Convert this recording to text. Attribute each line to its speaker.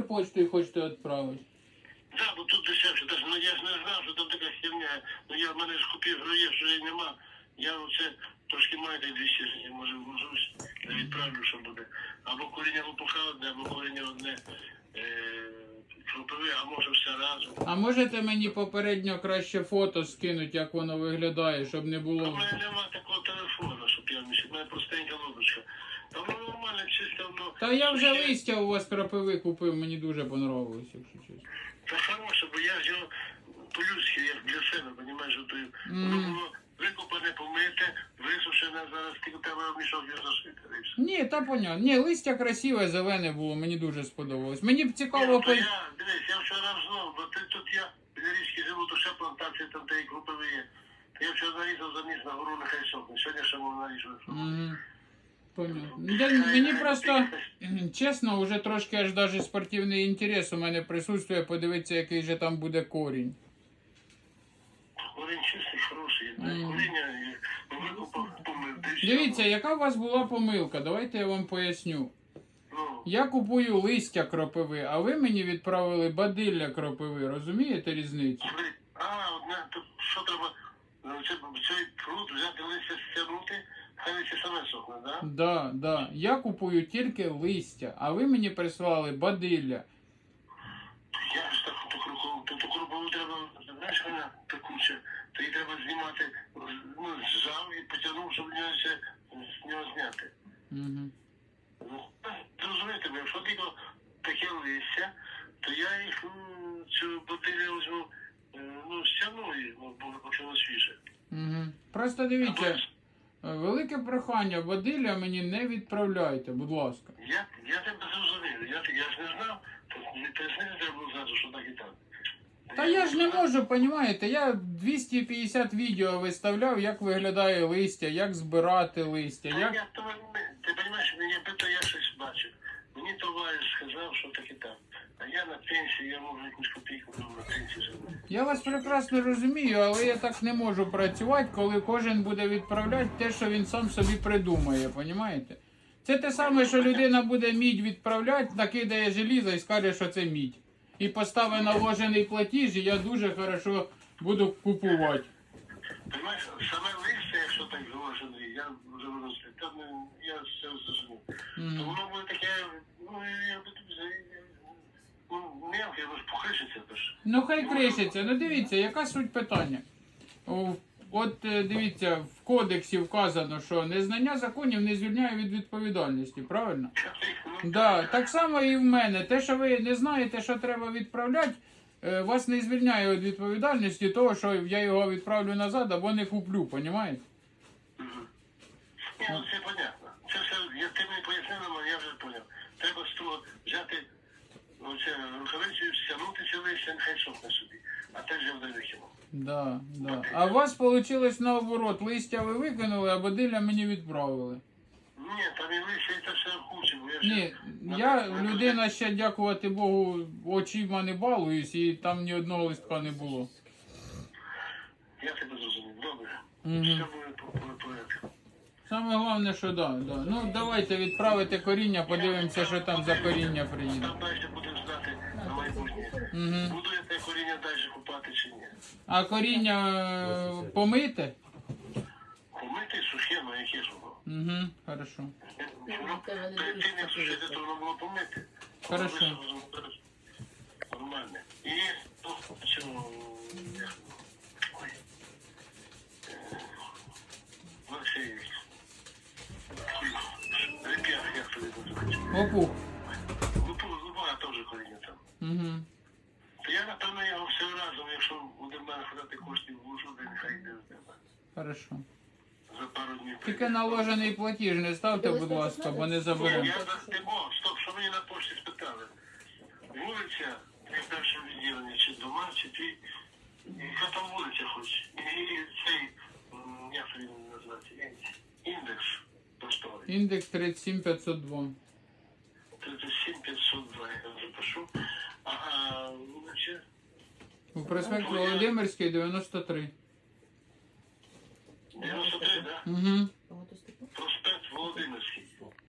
Speaker 1: почтою хочете відправити.
Speaker 2: Да, бо тут дешевше. Даже, ну, я ж не знав, що там така херня. Ну я в мене ж купив грошей, що я нема. Я оце трошки маю десь 200 гривень, може вложусь, та відправлю, що буде. Або коріння лопуха одне, або коріння одне е, а може все разом.
Speaker 1: А можете мені попередньо краще фото скинути, як воно виглядає, щоб не
Speaker 2: У
Speaker 1: було.
Speaker 2: мене нема такого телефону, щоб я місяць. У мене простенька лодочка. Та воно нормально, чисто, ну...
Speaker 1: Та я вже листя у вас крапиви купив, мені дуже понравилось, якщо чесно.
Speaker 2: Та хороше, бо я ж його по-людськи, як для себе, понімаєш, готую.
Speaker 1: Мгм.
Speaker 2: Воно було викопане, помите, висушене, зараз тільки тебе мішок його зашити. і все.
Speaker 1: Ні, та понятно. Ні, листя красиве, зелене було, мені дуже сподобалось. Мені б цікаво
Speaker 2: Ні,
Speaker 1: по.
Speaker 2: то я, дивись, я вчора знов, бо ти тут я біля річки живу, то ще плантація там та і групові є. То я вчора нарізав заніс на гору, нехай сохне. Сьогодні ще можу нарізати.
Speaker 1: Угу. Понятно. Мені просто, чесно, вже трошки аж даже спортивний інтерес у мене присутствує, подивитися, який же там буде корінь.
Speaker 2: Корінь чистий, хороший.
Speaker 1: Мгм.
Speaker 2: Коріння й все.
Speaker 1: Дивіться, яка у вас була помилка, давайте я вам поясню.
Speaker 2: Ну,
Speaker 1: Я купую листя кропиви, а ви мені відправили бадилля кропиви, розумієте різницю?
Speaker 2: а, одне, що треба, ну, це, цей пруд взяти листя стягнути, хай листя да?
Speaker 1: Да, да. Я купую тільки листя, а ви мені прислали бадилля.
Speaker 2: Я ж так ту, ту треба, знаєш, вона пекуча, то її треба знімати, ну, зжав і потягнув, щоб з нього ще з нього зняти.
Speaker 1: Угу.
Speaker 2: Ну, Зрозумієте, якщо тільки таке листя, то я їх цю бутилю візьму, е, ну, стягну ну, бо почало свіже.
Speaker 1: Угу. Просто дивіться, велике прохання, водиля мені не відправляйте, будь ласка.
Speaker 2: Я, я тебе зрозумів, я, я ж не знав, то не пояснити треба було зразу, що так і так.
Speaker 1: Та я ж не можу, понімаєте, я 250 відео виставляв, як виглядає листя, як збирати листя,
Speaker 2: Та
Speaker 1: як.
Speaker 2: я тебе не- ти розумієш, мені то я щось бачив. Мені товариш сказав, що так і так. А я на пенсії, я можу якусь копійку там на пенсії зробити.
Speaker 1: Я вас прекрасно розумію, але я так не можу працювати, коли кожен буде відправляти те, що він сам собі придумає, понімаєте? Це те саме, що людина буде мідь відправляти, накидає желізо і скаже, що це мідь. І поставить наложений платіж, і я дуже хорошо буду купувати.
Speaker 2: Понимаєш, саме листя, якщо так говориш, я вже виросли, там я все. То воно буде таке, ну, я би тобі за- ну, мелке, воно ж.
Speaker 1: Ну хай кришиться. Ну дивіться, яка суть питання. О, От е, дивіться, в кодексі вказано, що незнання законів не звільняє від відповідальності, правильно?
Speaker 2: Ну,
Speaker 1: Да, так само і в мене. Те, що ви не знаєте, що треба відправляти, е, вас не звільняє від відповідальності того, що я його відправлю назад або не куплю, понімаєте?
Speaker 2: Ні, ну це понятно. Це все, я ти мені пояснив, але я вже зрозумів. Треба з того взяти листя, сохне собі. А те вже буде викинув.
Speaker 1: Да, да. А у вас вийшло наоборот, листя ви викинули, а бодилля мені відправили.
Speaker 2: Ні, там і листя, і це все вже...
Speaker 1: Ні, я людина ще, дякувати Богу, очима не балуюсь, і там ні одного листка не було.
Speaker 2: Я тебе зрозумів. Добре. Все буде по, по порядку.
Speaker 1: Саме головне, що да, да. Ну давайте відправити коріння, подивимося, що там за коріння приїде.
Speaker 2: Там далі будемо майбутнє.
Speaker 1: Угу.
Speaker 2: Буду я те коріння далі купати чи ні.
Speaker 1: А коріння е, помите?
Speaker 2: Помити сухе, ну яке ж воно.
Speaker 1: Угу, хорошо.
Speaker 2: Воно перед тим, як сушити, то воно було помити.
Speaker 1: Хорошо.
Speaker 2: Воно Нормально. І ну, як, Ой. Е, Олексій. Реп'ях, як тобі називається?
Speaker 1: Опух.
Speaker 2: Лупу, лупа теж коріння там.
Speaker 1: Угу.
Speaker 2: То я, напевно, його все разом, якщо буде в мене хватати коштів, вложу, де нехай йде з тебе.
Speaker 1: Хорошо.
Speaker 2: За пару днів.
Speaker 1: Тільки наложений платіж не ставте, будь ласка, бо не заберемо.
Speaker 2: Я за стоп, що мені на пошті спитали? Вулиця, ти перше відділення, чи дома, чи ти. Яка там вулиця хоч? І цей, м, як це він називається? Індекс просторий.
Speaker 1: Індекс 37502.
Speaker 2: 37 502, я там запишу. Ага, вулиця.
Speaker 1: У проспект Володимирський 93.
Speaker 2: Mm-hmm.